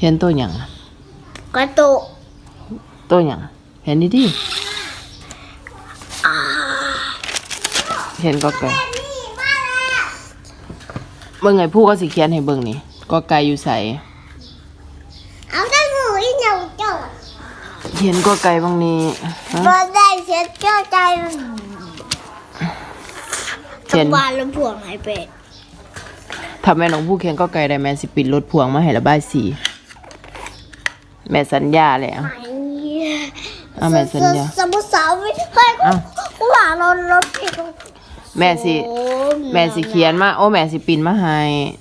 เห็นตัวหยังอะกระตุกตัวหยังเห็นดิดิเห็นก็ไก่เบิ่งไงผู้ก็สิเขียนให้เบิ่งนี่ก็ไก่อยู่ใสเอาได้หนูอีเหนียวเจ้าเห็นก็ไก่บางนี้ฮะบ่ได้เสียเจ้าใจเห็นบานลำพวงหายไปถ้าแม่น้องผู้เขียนก็ไก่ได้แม่สิปิดรถพวงมาให้ระบายสี แม่สัญญาแล้วเอาแม่สัญญาสมุทรสาวิทเฮ้ยเอากูหลานรถรถผิดแม่สิโอ้แม่สิเขียนมา โอ้แม่สิปินมาให้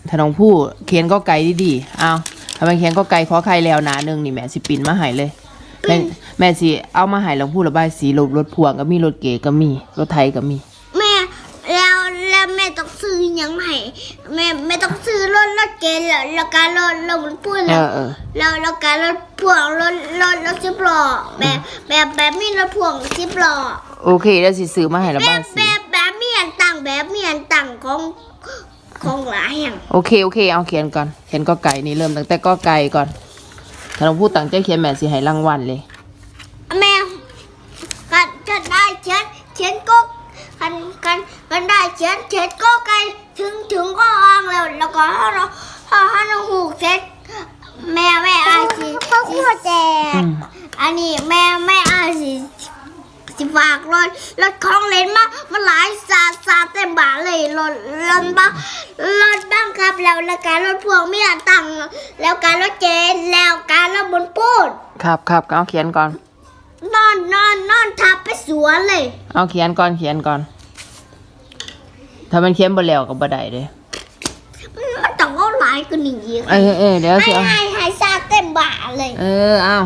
ถ้าน้องผู้เขียนก็ไกลดีๆเอาถ้ามันเขียนก็ไกลขอใครแล้วหนาหนึงนี่แม่สิปินมาให้เลยแม่แม่สิเอามาให้น้องผู้ระบายสีรถรถพ่วงก็มีรถเก๋ก็มีรถไทยก็มี ซื้อหยังไงแม่แม่ต้องซื้อรถรถเก๋งแล้วแล้วการรถรถมันพูดเอแล้วอเออ แล้วแล้วการรถพ่วงรถรถรถสิบล้อแบบแบบแบบมีรถพ่วงสิบล้อโอเคแล้วสิซื้อมาให้ระแบบายบสีแบบแบบมีอันตังแบบมีอันตังของของหลายอย่างโอเคโอเค เอาเขียนก่อนเขียนก็ไก่นี่เริ่มตั้งแต่ก็ไก่ก่อนถ้าน้องผู้ตั้งใจเขียนแม่สิให้รางวัลเลย แม่กันจะได้เช็ดเช็ดก็กันกันกันได้เช็ดเช็ดก็ไกล ถึงถึงก็อ่างแล้วแล้วก็ให้เราให้ให้เราหูกเช็ดแม่แม่อาชีพ่อพ่อแจอืมอันนี้แม่แม่อาชีสิฝากรถรถของเล่นมามาหลายสาสาเต็มบาทเลยรถรถบ้ารถบ้างครับแล้วแล้วการรถพ่วงไม่อันตังแล้วการรถเจนแล้วการรถบนปูนครับครับเอาเขียนก่อน นอนนอนนอนทับไปสวนเลย เอาเขียนก่อนเขียนก่อน ถ้ามันเขียนบ่แล้วก็บ่ได้เด้มันมันต้องเอาหลายกว่านี้อีกเออเออเดี๋ยวให้สิเอาให้ให้ซาเต็มบาทเลยเออเอา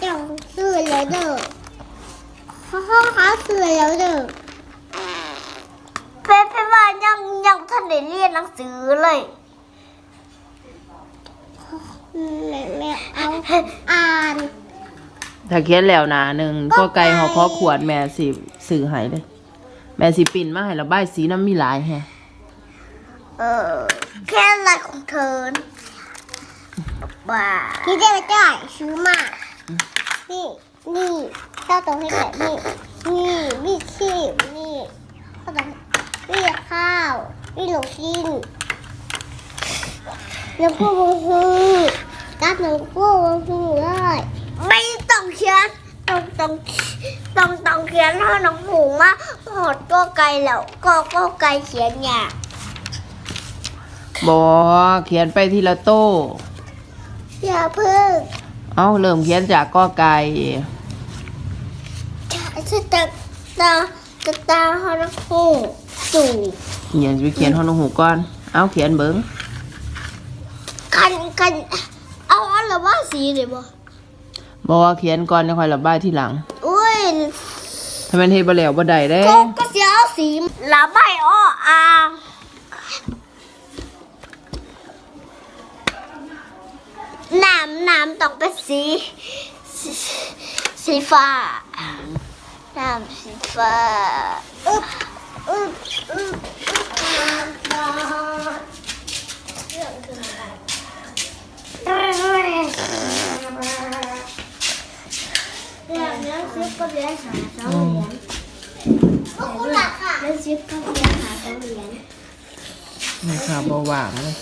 เจ้าซื้อแล้วเด้อพ่อพ่อเขาซื้อแล้วเด้อเพ่เพ่ว่ายังยังท่านได้เรียนหนังสือเลยแม่แม่เอาอ่านถ้าเขียนแล้วหนาหนึ่งก็ไก่หอคอขวดแม่สิซื้อให้เลย แม่สิปิ่นมาให้ระบายสีน้ำมีหลายแฮะเออแค่อะไรของเธอบ้าที่ได้ไม่ได้ซื้อมานี่นี่เจ้าตัวให้แบบนี้นี่นี่ชีพนี่ข้าวตัวนี่ข้าวนี่หนูกินน้ำพุบงหูกับน้ำพุบงหูเลยไม่ต้องเขียน ต้องต้องต้องต้องเขียนให้น้องหูมาหอดก็ไกลแล้วก็ก็ไกลเขียนยากบอเขียนไปทีละโต้อย่าเพิ่งเอาเริ่มเขียนจากก็ไก่จะตาตาตาตาฮาร์โคสูเขียนไปเขียนหอนหูก่อน เอาเขียนเบิ้งกันกันเอาอะไรว่าสีเลยบ่ บอเขียนก่อนแล้วค่อยระบายทีหลังอุ้ยถ้ามันเฮ็ดบ่แล้วบ่ได้เด้ ก็ก็เสียเอาสีละไม่อ้ออ่างน้ำน้ำต้องเป็นสีสีสีฟ้าน้ำสีฟ้าอึ๊บอึ๊บอึ๊บอึ๊บน้ำฟ้า เรียนเรียนซิปก็เรียนหาสองเหรียญโอ้คุณหลักค่ะเรียนซิปก็เรียนหาสองเหรียญ นี่ค่ะบ่ว่างเลย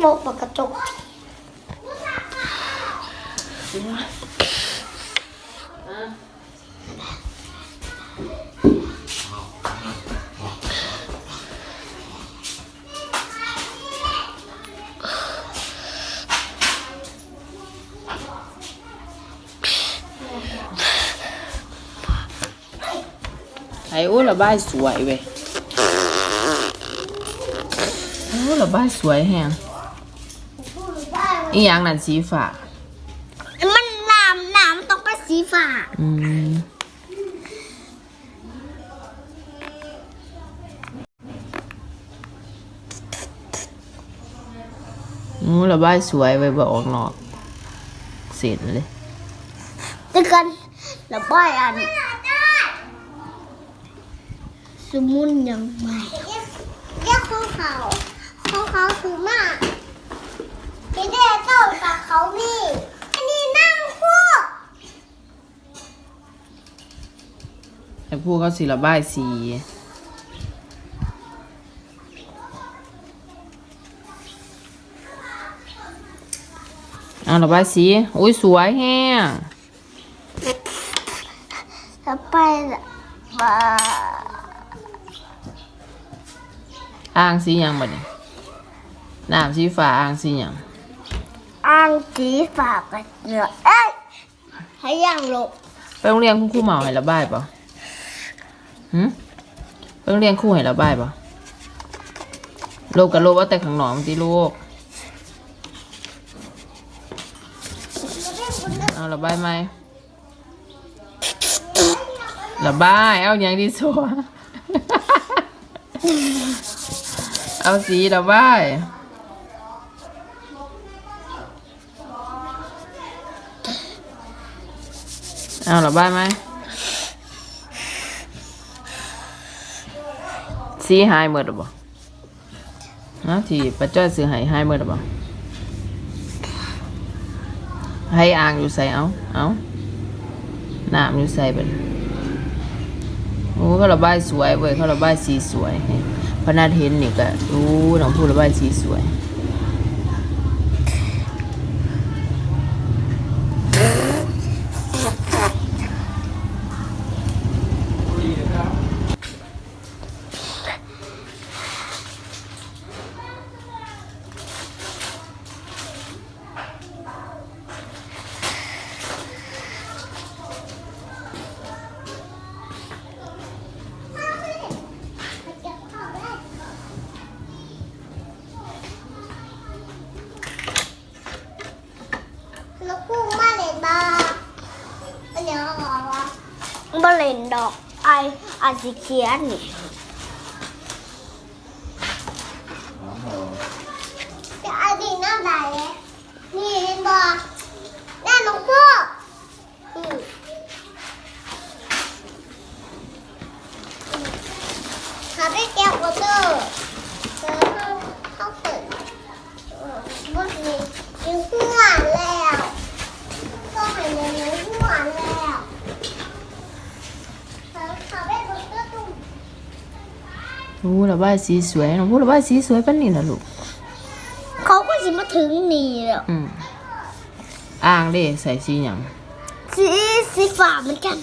โมกปากกระจก ไอ้โอ้ระบายสวยเว้ยโอ้ระบายสวยแฮงอีหยังนั่นสีฟ้ามันน้ำน้ำต้องเป็นสีฟ้าอืมอู้ระบายสวยไว้บ่ออกนอกเสร็จเลยตึกันระบายอัน สมุนยังไม่เรียกของเขาของเขาคือมากที่ได้เต้ากับเขานี่อันนี้นั่งคู่ไอ้พวกเขาสิระบายสีเอาระบายสีอุ้ยสวยแฮงจะไปมา อ่างสีหยังบัดนี้น้ำสีฟ้าอ่างสีหยังอ่างสีฝากกันเยอะเอ้ยให้ย่างลงไปโรงเรียนคุณครูเหมาให้ระบายเปล่าหืมไปโรงเรียนครูให้ระบายเปล่าโลกกับโลกว่าแต่ข้างนอกมันที่โลกเอาระบายไหมระบายเอาอย่างที่สัว เอาสีระบายเอาระบายไหมสีหายหมดหรือเปล่านะที่ป้าจ้อยซื้อให้หายหมดหรือเปล่าให้อ่างอยู่ใส่เอาเอาน้ำอยู่ใส่เป็นโอ้เขาระบายสวยเว้ยเขาระบายสีสวย พนัดเห็นนี่ก็รู้น้องพูดระบายสีสวย ดอกไออาจสิเขียนนี่แต่อันนี้น่าได้เลยนี่เห็นบอแน่น้องพ่ออืมหาไปแก้วก็เจอเจอเข้าเข้าฝึก บนนี้มีหัวแล้วก็ให้เงินในหัวแล้วเขาเขาไปบนตู้ตุ้ม รู้ระบายสีสวยน้องพูดระบายสีสวยปานนี้นะลูก เขาก็สิมาถึงนี่แล้วอืมอ่างเด้ใส่สีหยังสีสีฟ้าเหมือนกัน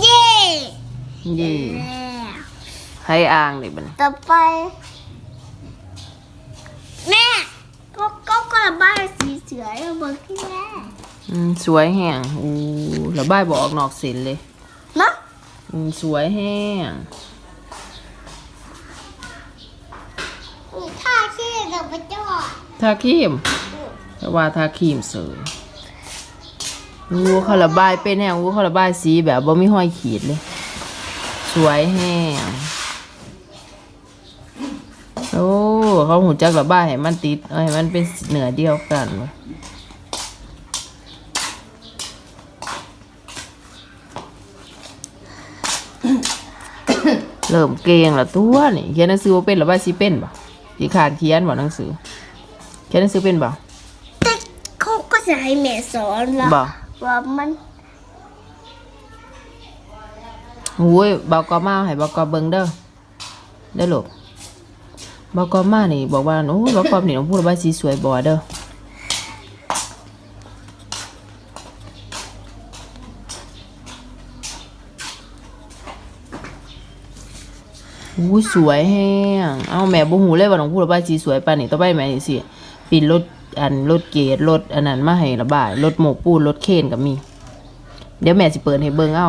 เย่ เย่ให้อ่างเลยบัดนต่อไป แม่ก็ก็กระบายสีเสือให้เบิกที่แม่อืมสวยแห้งอู้ระบายบออกนอกเส้นเลยเนาะอืมสวยแห้งมีท่าที่เดินไปจอดทาครีมแต่ว่าทาครีมเสยอู้เขาระบายเป็นแห้งอู้เขาระบายสีแบบบ่มีห้อยขีดเลยส วยแห้งโอ้เขาหูจักระบายให้มันติดเอาให้มันเป็นเหนือเดียวกันเว้ยเริ่มเก่งละตัวนี่เขียนหนังสือว่าเป็นหรือว่าสิเป็นบ่สิขาดเขียนบ่หนังสือเขียนหนังสือเป็นบ่แต่เขาก็จะให้แม่สอนว่าบ่ว่ามัน โอ้ยบอกกอมาให้บอกกอเบิงเด้อเด้อลูกบอกกอมานี่บอกว่าโอ้ยบอกกอนี่ต้องพูดว่าสีสวยบ่เด้ออู้สวยแฮงเอาแม่บ่ฮู้เลยว่าน้องพูดว่าสีสวยปานนี้ต่อไปแม่สิปินรถอันรถเกรดรถอันนั้นมาให้ระบายรถโมกปูนรถเคนก็มี เดี๋ยวแม่สิเปิดให้เบิ่งเอา